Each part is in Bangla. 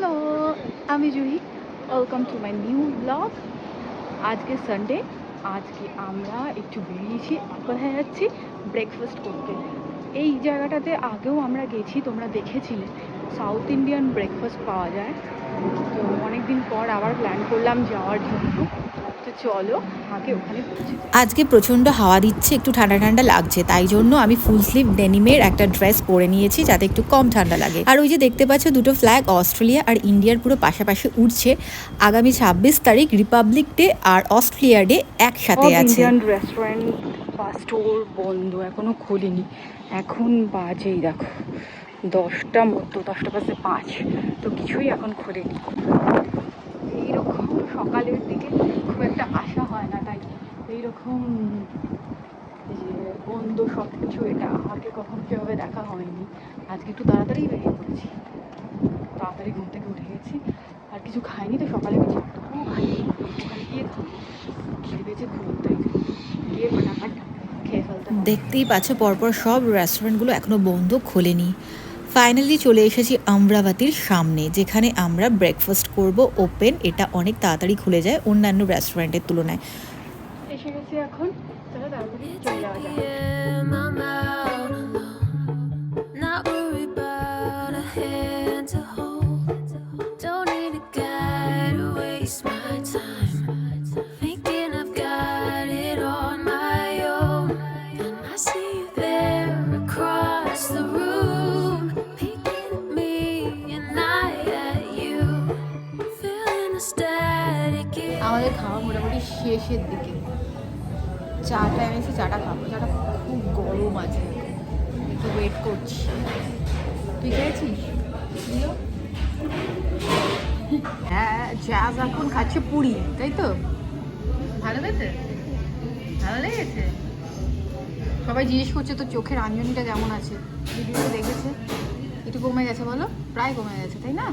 হ্যালো আমি Juhi welcome to my new blog আজকে সানডে আজকে আমরা একটু বেরিয়েছি কোথায় যাচ্ছি ব্রেকফাস্ট করতে। এই জায়গাটাতে আগেও আমরা গেছি তোমরা দেখেছিলে। সাউথ ইন্ডিয়ান ব্রেকফাস্ট পাওয়া যায়। তো অনেক দিন পর আবার প্ল্যান করলাম যাওয়ার জন্য। তো চলো আগে ওখানে আজকে প্রচণ্ড হাওয়া দিচ্ছে একটু ঠান্ডা ঠান্ডা লাগছে। তাই জন্য আমি ফুল স্লিভ ডেনিমের একটা ড্রেস পরে নিয়েছি যাতে একটু কম ঠান্ডা লাগে। আর ওই যে দেখতে পাচ্ছ দুটো ফ্ল্যাগ অস্ট্রেলিয়া আর ইন্ডিয়ার পুরো পাশাপাশি উঠছে আগামী ছাব্বিশ তারিখ রিপাবলিক ডে আর অস্ট্রেলিয়া ডে একসাথে আছে। রেস্টুরেন্ট বা স্টোর বন্ধ, এখনও খোলেনি। এখন বাজেই, দেখো। দশটা মতো, দশটা বাজে পাঁচ। তো কিছুই এখন খোলেনি। এইরকম সকালের দিকে খুব একটা আশা হয় না, তাই এইরকম যে বন্ধ সব কিছু এটা আগে কখনো সেভাবে দেখা হয়নি। আজকে একটু তাড়াতাড়ি বেরিয়ে পড়েছি। তাড়াতাড়ি ঘুম থেকে উঠে গেছি। কিছু খাইনি তো সকালে কিছু একটুকুও খাইনি। ওখানে গিয়ে খাব খিদে পেয়েছে খুব তাই। গিয়ে ফটাফট খেয়ে দেখতেই পাচ্ছ পরপর সব রেস্টুরেন্টগুলো এখনও বন্ধ খোলেনি। ফাইনালি চলে এসেছি আমরাবাতির সামনে যেখানে আমরা ব্রেকফাস্ট করব ওপেন এটা অনেক তাড়াতাড়ি খুলে যায় অন্যান্য রেস্টুরেন্টের তুলনায়। এসে গেছি এখন চলো তাড়াতাড়ি চলে যাওয়া যাক। আমাদের খাওয়া মোটামুটি শেষের দিকে। চাটা আমি এনেছি চাটা খাব। চাটা খুব গরম আছে। একটু ওয়েট করছি। তুই খেয়েছিস? হ্যাঁ জ্যাজ এখন খাচ্ছে পুরি, তাই তো? ভালো লেগেছে ভালো লেগেছে? সবাই জিজ্ঞেস করছে তো চোখের আঞ্জনিটা কেমন আছে? ভিডিওতে দেখেছে। একটু কমে গেছে বলো? প্রায় কমে গেছে, তাই না?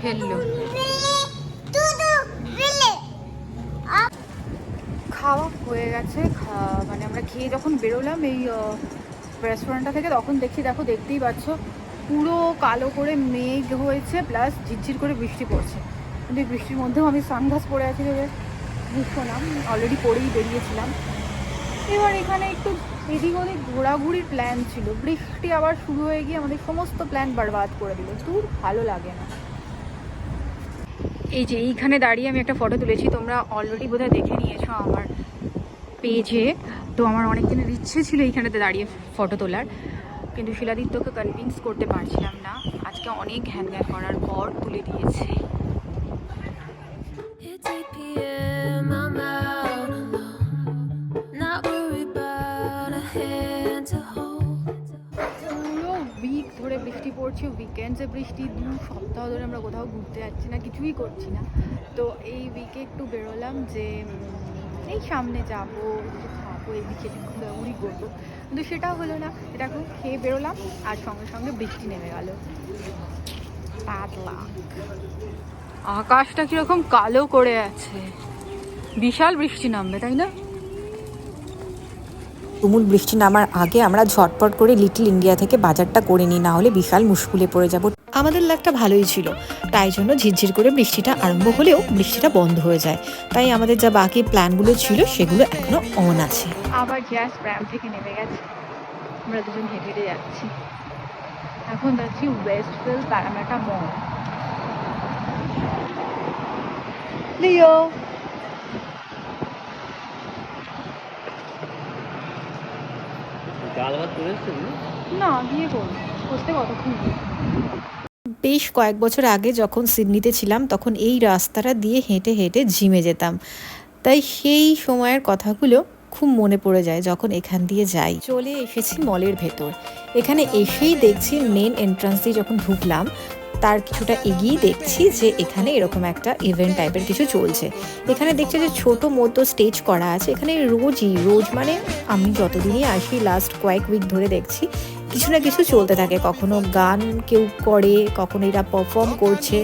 ফেলল। খাওয়া হয়ে গেছে মানে আমরা খেয়ে যখন বেরোলাম এই রেস্টুরেন্টটা থেকে, তখন দেখছি, দেখো, দেখতেই পাচ্ছ, পুরো কালো করে মেঘ হয়েছে প্লাস ঝিরঝির করে বৃষ্টি পড়ছে। কিন্তু বৃষ্টির মধ্যেও আমি সানগ্লাস পরে আছি ভেবে বুঝছ অলরেডি পরেই বেরিয়েছিলাম। এবার এখানে একটু এদিক ওদিক ঘোরাঘুরির প্ল্যান ছিল। বৃষ্টি আবার শুরু হয়ে গিয়ে আমাদের সমস্ত প্ল্যান বরবাদ করে দিল। দূর ভালো লাগে না। এই যে এইখানে দাঁড়িয়ে আমি একটা ফটো তুলেছি, তোমরা অলরেডি বোধহয় দেখে নিয়েছো আমার পেজে তো আমার অনেক দিনের ইচ্ছে ছিল এইখানেতে দাঁড়িয়ে ফটো তোলার, কিন্তু শিলাদিত্যকে কনভিন্স করতে পারছিলাম না। আজকে অনেক ঘ্যান করার পর তুলে দিয়েছে। পড়ছে উইকেন্ডসে বৃষ্টি, দু সপ্তাহ ধরে আমরা কোথাও ঘুরতে যাচ্ছি না, কিছুই করছি না। তো এই উইকে একটু বেরোলাম যে এই সামনে যাব, একটু খাব, এদিকে ঘোরাঘুরি করব। কিন্তু সেটা হলো না, এটা এখন খেয়ে বেরোলাম, আর সঙ্গে সঙ্গে বৃষ্টি নেমে গেল। আকাশটা কীরকম কালো করে আছে। বিশাল বৃষ্টি নামবে, তাই না? তুমুল বৃষ্টি নামার আগে আমরা ঝটপট করে লিটল ইন্ডিয়া থেকে বাজারটা করে নিই না হলে বিশাল মুশকুলে পড়ে যাব। আমাদের লাগটা ভালোই ছিল। তাই জন্য ঝিরঝির করে বৃষ্টিটা আরম্ভ হলেও বৃষ্টিটা বন্ধ হয়ে যায়। তাই আমাদের যা বাকি প্ল্যানগুলো ছিল সেগুলো এখনও অন আছে। আবার গ্যাস প্র্যাম থেকে নেমে গেছে। আমরা দুজন হেঁটে হেঁটে যাচ্ছি। এখন যাচ্ছি ওয়েস্টফিল্ড প্যারামেটা মল। লিও! ডাল ভাত করে না? না করব। বসতে কতক্ষণ? বেশ কয়েক বছর আগে যখন সিডনিতে ছিলাম তখন এই রাস্তাটা দিয়ে হেঁটে হেঁটে জিমে যেতাম। তাই সেই সময়ের কথাগুলো খুব মনে পড়ে যায় যখন এখান দিয়ে যাই। চলে এসেছি মলের ভেতর। এখানে এসেই দেখছি মেন এন্ট্রান্স দিয়ে যখন ঢুকলাম তার কিছুটা এগিয়ে দেখছি যে এখানে এরকম একটা ইভেন্ট টাইপের কিছু চলছে। এখানে দেখছি যে ছোট মতো স্টেজ করা আছে। এখানে রোজই, রোজ মানে আমি যতদিনই আসি লাস্ট কয়েক উইক ধরে দেখছি, কিছু না কিছু চলতে থাকে। কখনো গান কেউ করে, কখনো এরা পারফর্ম করছে।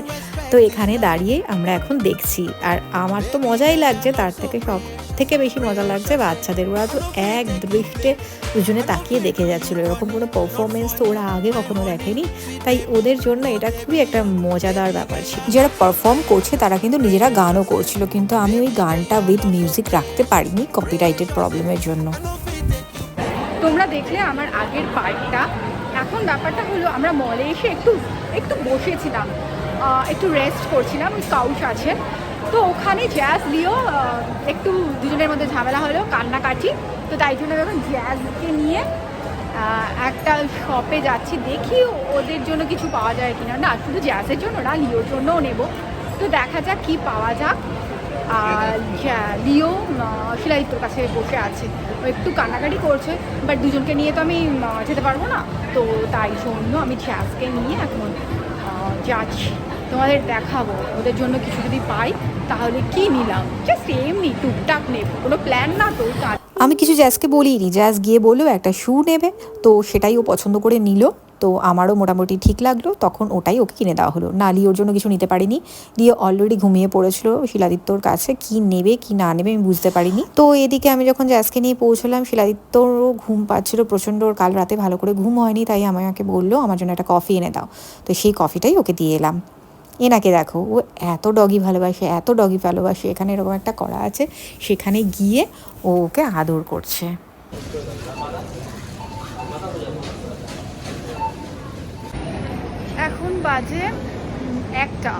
তো এখানে দাঁড়িয়ে আমরা এখন দেখছি। আর আমার তো মজাই লাগছে, তার থেকে সব থেকে বেশি মজা লাগছে বাচ্চাদের। ওরা তো এক দৃষ্টে দুজনে তাকিয়ে দেখে যাচ্ছিল। এরকম কোনো পারফরমেন্স তো ওরা আগে কখনো দেখেনি। তাই ওদের জন্য এটা খুবই একটা মজাদার ব্যাপার ছিল। যারা পারফর্ম করছে, তারা কিন্তু নিজেরা গানও করছিল। কিন্তু আমি ওই গানটা উইথ মিউজিক রাখতে পারিনি কপিরাইটের প্রবলেমের জন্য। তোমরা দেখলে আমার আগের পার্টটা এখন ব্যাপারটা হলো, আমরা মলে এসে একটু একটু বসেছিলাম। একটু রেস্ট করছিলাম, ওই কাউচ আছে। তো ওখানে জ্যাজ লিও একটু দুজনের মধ্যে ঝামেলা হলো, কান্নাকাটি। তো তাই জন্য যখন জ্যাজকে নিয়ে একটা শপে যাচ্ছি, দেখি ওদের জন্য কিছু পাওয়া যায় কিনা। না, শুধু জ্যাজের জন্য না, লিওর জন্যও নেব। তো দেখা যাক কি পাওয়া যাক। লিও শিলাদিত্যর কাছে বসে আছে। ও একটু কান্নাকাটি করছে বাট দুজনকে নিয়ে তো আমি যেতে পারব না। তো তাই জন্য আমি জ্যাজকে নিয়ে এখন যাচ্ছি। তোমাদের দেখাবো, ওদের জন্য কিছু যদি পাই, তাহলে কি নিলাম? জাস্ট এমনি টুকটাক নেব, কোনো প্ল্যান না তো আমি কিছু জ্যাজকে বলিনি জ্যাজ গিয়ে বলল, একটা শু নেবে। তো সেটাই ও পছন্দ করে নিল। তো আমারও মোটামুটি ঠিক লাগল, তখন ওটাই ওকে কিনে দেওয়া হলো। না লিওর জন্য কিছু নিতে পারিনি লিও অলরেডি ঘুমিয়ে পড়েছিল শিলাদিত্যর কাছে, কি নেবে, কি না নেবে আমি বুঝতে পারিনি। তো এদিকে আমি যখন জ্যাজকে নিয়ে পৌঁছলাম, শিলাদিত্যরও ঘুম পাচ্ছিল প্রচণ্ড, ওর কাল রাতে ভালো করে ঘুম হয়নি, তাই আমাকে বলল, আমার জন্য একটা কফি এনে দাও। তো সেই কফিটাই ওকে দিয়ে এলাম। এনাকে দেখো, ও এত ডগি ভালোবাসে, এত ডগি ভালোবাসে, এখানে এরকম একটা করা আছে, সেখানে গিয়ে ও ওকে আদর করছে। এখন বাজে একটা।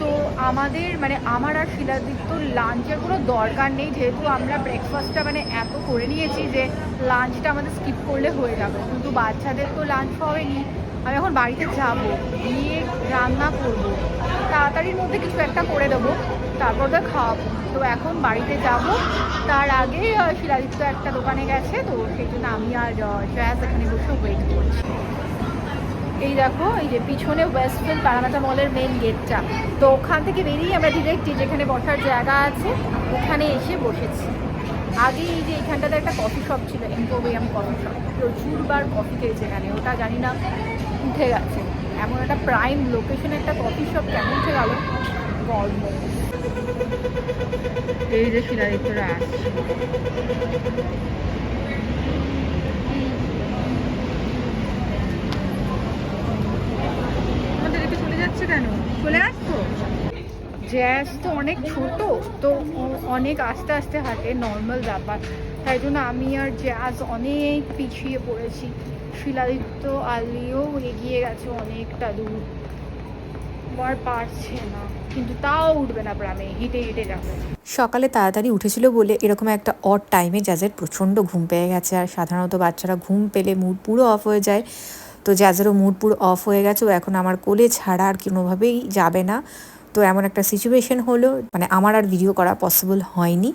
তো আমাদের মানে আমার আর শিলাদিত্যর লাঞ্চের কোনো দরকার নেই, যেহেতু আমরা ব্রেকফাস্টটা মানে এত করে নিয়েছি যে লাঞ্চটা আমাদের স্কিপ করলে হয়ে যাবে। কিন্তু বাচ্চাদের তো লাঞ্চ হয়নি। আমি এখন বাড়িতে যাব, গিয়ে রান্না করব। তাড়াতাড়ির মধ্যে কিছু একটা করে দেবো, তারপর তো খাওয়াবো। তো এখন বাড়িতে যাব, তার আগে শিলাদিত্য একটা দোকানে গেছে, তো সেই জন্য আমি আর শ্রেয়াস এখানে বসে ওয়েট করছি। এই দেখো, এই যে পিছনে ওয়েস্টফিল্ড পারামাতা মলের মেন গেটটা তো ওখান থেকে বেরিয়ে আমরা ডিরেক্ট যেখানে বসার জায়গা আছে, ওখানে এসে বসেছি। আগে এই যে এখানটাতে একটা কফি শপ ছিল এম্পোবিয়াম কফি শপ প্রচুরবার কফি খেয়েছে এখানে, ওটা জানি না উঠে গেছে। এমন একটা প্রাইম লোকেশনে একটা কফি শপ কেমন উঠে গেল? গল্প। এই যে শিলাদিত্যরা আসছে। চলে যাচ্ছে কেন? চলে আসতো? জ্যাজ তো অনেক ছোট তো অনেক আস্তে আস্তে হাঁটে নর্মাল ব্যাপার। তাই জন্য আমি আর জ্যাজ অনেক পিছিয়ে পড়েছি। শিলাদিত্য আলিও এগিয়ে গেছে অনেকটা দূর। আর পারছে না, কিন্তু তাও উঠবে না গ্রামে হেঁটে হেঁটে যাবে। সকালে তাড়াতাড়ি উঠেছিল বলে এরকম একটা অড টাইমে জ্যাজের প্রচণ্ড ঘুম পেয়ে গেছে, আর সাধারণত বাচ্চারা ঘুম পেলে মুড পুরো অফ হয়ে যায়। তো জ্যাজেরও মুড পুরো অফ হয়ে গেছে, ও এখন আমার কোলে ছাড়া আর কোনোভাবেই যাবে না। তো এমন একটা সিচুয়েশন হলো মানে আমার আর ভিডিও করা পসিবল হয়নি।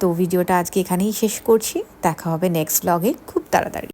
তো ভিডিওটা আজকে এখানেই শেষ করছি। দেখা হবে নেক্সট ব্লগে খুব তাড়াতাড়ি।